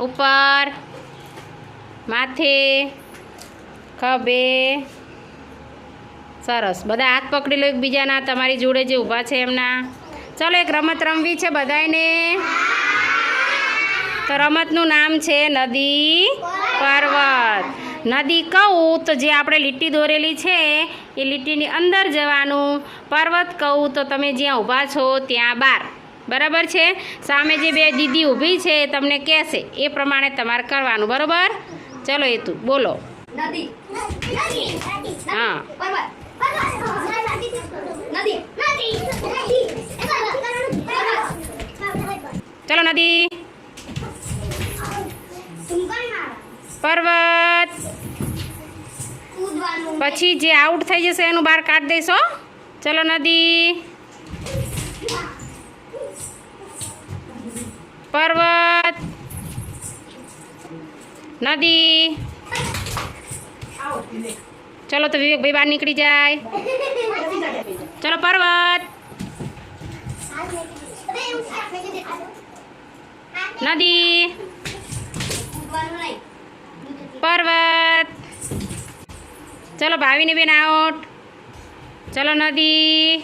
ઉપર, માથે, ખભે. સરસ. બધા હાથ પકડી લો એકબીજાના. તમારી જોડે જે ઊભા છે એમના. ચાલો, એક રમત રમવી છે બધાને તો રમતનું નામ છે નદી પર્વત. નદી કહું તો જે આપણે લીટી દોરેલી છે, એ લીટીની અંદર જવાનું. પર્વત કહું તો તમે જ્યાં ઊભા છો ત્યાં બાર. બરાબર છે? સામે જે બે દીદી ઊભી છે તમને કહેશે. એ પ્રમાણે તમારે કરવાનું બરાબર? ચલો એ તું બોલો હા. ચલો નદી. પર્વત. પછી જે આઉટ થઈ જશે એનું બહાર કાઢી દઈશો ચલો નદી. પર્વત. નદી. ચલો તો વિવેકભાઈ બહાર નીકળી જાય. ચલો પર્વત. નદી. પર્વત. ચલો ભાવીને બેન આઉટ ચલો નદી.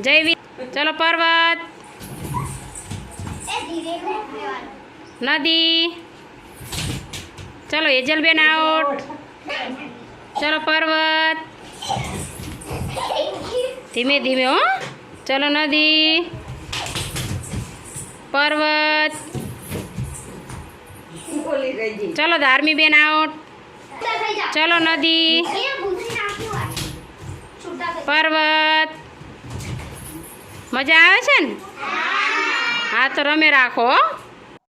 જૈવી ચલો પર્વત. નદી. ચલો, એજલબેન આઉટ ચલો, પર્વત. ધીમે ધીમે, હો. ચલો, નદી. પર્વત. ચલો ધાર્મી બેન આઉટ ચલો, નદી. પર્વત. મજા આવે છે ને? હા તો રમે રાખો